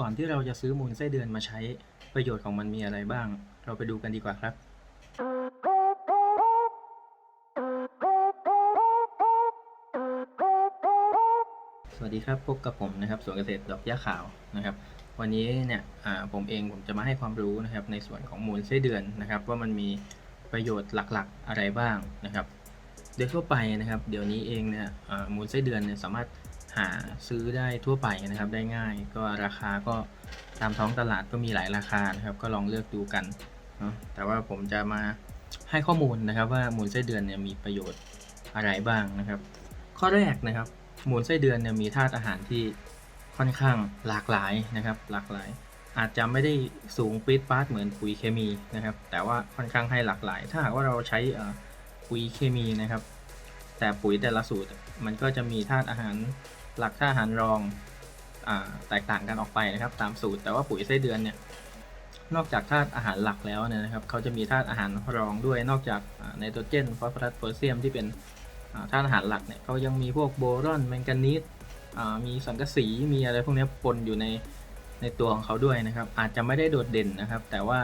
ก่อนที่เราจะซื้อมูลไส้เดือนมาใช้ประโยชน์ของมันมีอะไรบ้าง เราไปดูกันดีกว่าครับ สวัสดีครับพบกับผมนะครับสวนเกษตรดอกหญ้าขาวนะครับ วันนี้เนี่ยผมเองผมจะมาให้ความรู้นะครับ ในส่วนของมูลไส้เดือนนะครับ ว่ามันมีประโยชน์หลักๆอะไรบ้างนะครับ โดยทั่วไปนะครับ เดี๋ยวนี้เองเนี่ยมูลไส้เดือนเนี่ยสามารถ หาซื้อได้ทั่วไปนะครับได้ง่าย ก็ราคาก็ตามท้องตลาดก็มีหลายราคานะครับ ก็ลองเลือกดูกันเนาะแต่ว่าผมจะมาให้ข้อมูลนะครับว่ามูลไส้เดือนเนี่ยมีประโยชน์อะไรบ้างนะครับ ข้อแรกนะครับมูลไส้เดือนเนี่ยมีธาตุอาหารที่ค่อนข้างหลากหลายนะครับ หลากหลาย อาจจะไม่ได้สูงปี๊ดปาร์ตเหมือนปุ๋ยเคมีนะครับ แต่ว่าค่อนข้างให้หลากหลาย ถ้าหากว่าเราใช้ปุ๋ยเคมีนะครับ แต่ปุ๋ยแต่ละสูตรมันก็จะมีธาตุอาหาร หลักธาตุอาหารรองอแตกต่างกันออกไปนะครับตามสูตรแต่ว่าปุ๋ยไส้เดือนเนี่ยนอกจากธาตุอาหารหลักแล้วเนี่ยนะครับเขาจะมีธาตุอาหารรองด้วยนอกจากไนโตรเจนฟอสฟอรัสโพแทสเซียมที่เป็นธาตุอาหารหลักเนี่ยเขายังมีพวกโบรอนแมงกานีสมีสังกะสีมีอะไรพวกนี้ปนอยู่ในในตัวของเขาด้วยนะครับ อาจจะไม่ได้โดดเด่นนะครับ แต่ว่า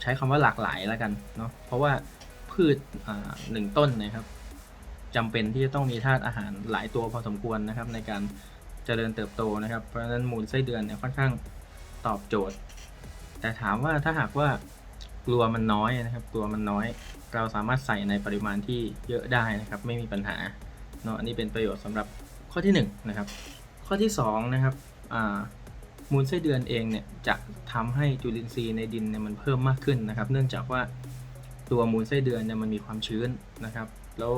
ใช้คำว่าหลากหลายแล้วกันเนาะเพราะว่าพืชหนึ่งต้นนะครับ จำเป็นที่จะต้องมีธาตุอาหารหลายตัวพอสมควรนะครับ ในการเจริญเติบโตนะครับ เพราะฉะนั้นมูลไส้เดือนเนี่ยค่อนข้างตอบโจทย์ แต่ถามว่าถ้าหากว่ากลัวมันน้อยนะครับ กลัวมันน้อย เราสามารถใส่ในปริมาณที่เยอะได้นะครับ ไม่มีปัญหาเนาะอันนี้เป็นประโยชน์สำหรับข้อที่หนึ่งนะครับ ข้อที่สองนะครับอ่ามูลไส้เดือนเองเนี่ยจะทำให้จุลินทรีย์ในดินเนี่ยมันเพิ่มมากขึ้นนะครับ เนื่องจากว่าตัวมูลไส้เดือนเนี่ยมันมีความชื้นนะครับ แล้ว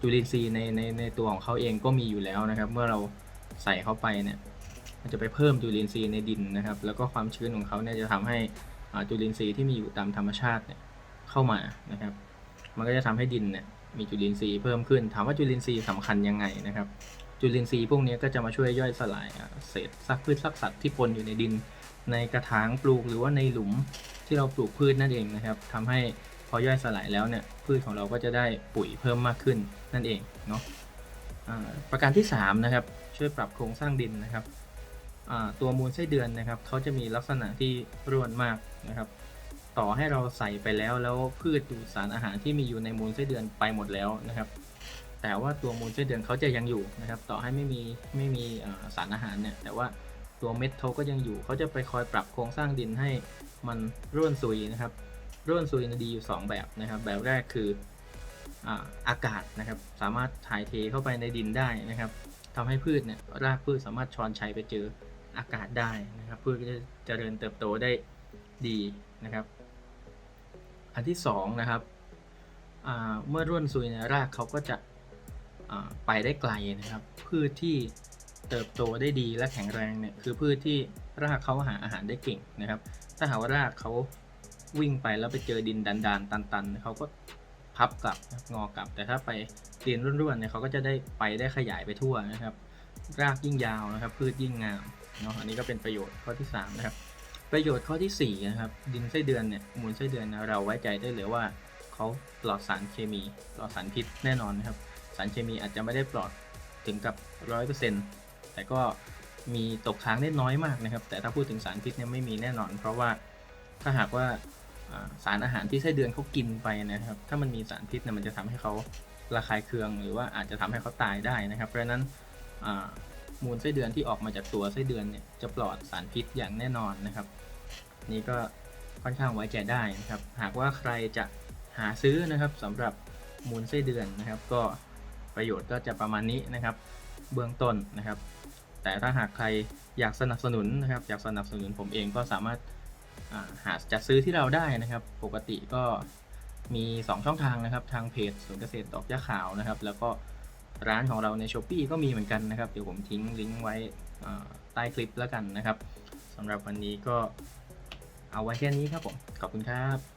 จุลินทรีย์ในในในตัวของเขาเองก็มีอยู่แล้วนะครับ เมื่อเราใส่เข้าไปเนี่ยมันจะไปเพิ่มจุลินทรีย์ในดินนะครับ แล้วก็ความชื้นของเขาเนี่ยจะทำให้อาจุลินทรีย์ที่มีอยู่ตามธรรมชาติเนี่ยเข้ามานะครับ มันก็จะทำให้ดินเนี่ยมีจุลินทรีย์เพิ่มขึ้น ถามว่าจุลินทรีย์สำคัญยังไงนะครับ จุลินทรีย์พวกนี้ก็จะมาช่วยย่อยสลายเศษซากพืชซากสัตว์ที่ปนอยู่ในดิน ในกระถางปลูกหรือว่าในหลุมที่เราปลูกพืชนั่นเองนะครับทำให้ พอย่อยสลายแล้วเนี่ยพืชของเราก็จะได้ปุ๋ยเพิ่มมากขึ้นนั่นเองเนาะประการที่3นะครับช่วยปรับโครงสร้างดินนะครับตัวมูลไส้เดือนนะครับเขาจะมีลักษณะที่ร่วนมากนะครับ ต่อให้เราใส่ไปแล้วแล้วพืชดูดสารอาหารที่มีอยู่ในมูลไส้เดือนไปหมดแล้วนะครับ แต่ว่าตัวมูลไส้เดือนเขาจะยังอยู่นะครับ ต่อให้ไม่มีไม่มีสารอาหารเนี่ยแต่ว่าตัวเม็ดเขาก็ยังอยู่เขาจะไปคอยปรับโครงสร้างดินให้มันร่วนซุยนะครับ ร่วนซุยเนยดีอยู่ 2 แบบนะครับ แบบแรกคืออากาศนะครับ สามารถถ่ายเทเข้าไปในดินได้นะครับทำให้พืชเนี่ยรากพืชสามารถชอนชัยไปเจออากาศได้นะครับ พืชก็จะเจริญเติบโตได้ดีนะครับ อันที่สองนะครับเมื่อร่วนซุยเนี่ยรากเขาก็จะไปได้ไกลนะครับ พืชที่เติบโตได้ดีและแข็งแรงเนี่ยคือพืชที่รากเขาหาอาหารได้เก่งนะครับ ถ้าหากว่ารากเขา วิ่งไปแล้วไปเจอดินดานๆตันๆเขาก็พับกลับงอกลับ แต่ถ้าไปดินร่วนๆเนี่ยเขาก็จะได้ไปได้ขยายไปทั่วนะครับ รากยิ่งยาวนะครับ พืชยิ่งงามเนาะอันนี้ก็เป็นประโยชน์ข้อที่สามนะครับประโยชน์ข้อที่สี่นะครับดินไส้เดือนเนี่ยมูลไส้เดือนนะเราไว้ใจได้เลยว่าเขาปลอดสารเคมีปลอดสารพิษแน่นอนนะครับ สารเคมีอาจจะไม่ได้ปลอดถึงกับร้อยเปอร์เซ็นต์แต่ก็มีตกค้างได้น้อยมากนะครับ แต่ถ้าพูดถึงสารพิษเนี่ยไม่มีแน่นอน เพราะว่าถ้าหากว่า สารอาหารที่ไส้เดือนเขากินไปนะครับ ถ้ามันมีสารพิษเนี่ยมันจะทำให้เขาระคายเคือง หรือว่าอาจจะทำให้เขาตายได้นะครับ เพราะฉะนั้นมูลไส้เดือนที่ออกมาจากตัวไส้เดือนเนี่ยจะปลอดสารพิษอย่างแน่นอนนะครับ นี่ก็ค่อนข้างไว้ใจได้นะครับ หากว่าใครจะหาซื้อนะครับสำหรับมูลไส้เดือนนะครับ ก็ประโยชน์ก็จะประมาณนี้นะครับ เบื้องต้นนะครับ แต่ถ้าหากใครอยากสนับสนุนนะครับ อยากสนับสนุนผมเองก็สามารถ หาจัดซื้อที่เราได้นะครับ ปกติก็มี 2 ช่องทางนะครับ ทางเพจสวนเกษตรดอกยาขาวนะครับ แล้วก็ร้านของเราในช h อป e e ก็มีเหมือนกันนะครับ เดี๋ยวผมทิ้งลิงก์ไว้ใต้คลิปแล้วกันนะครับสำหรับวันนี้ก็เอาไว้แค่นี้ครับผม ขอบคุณครับ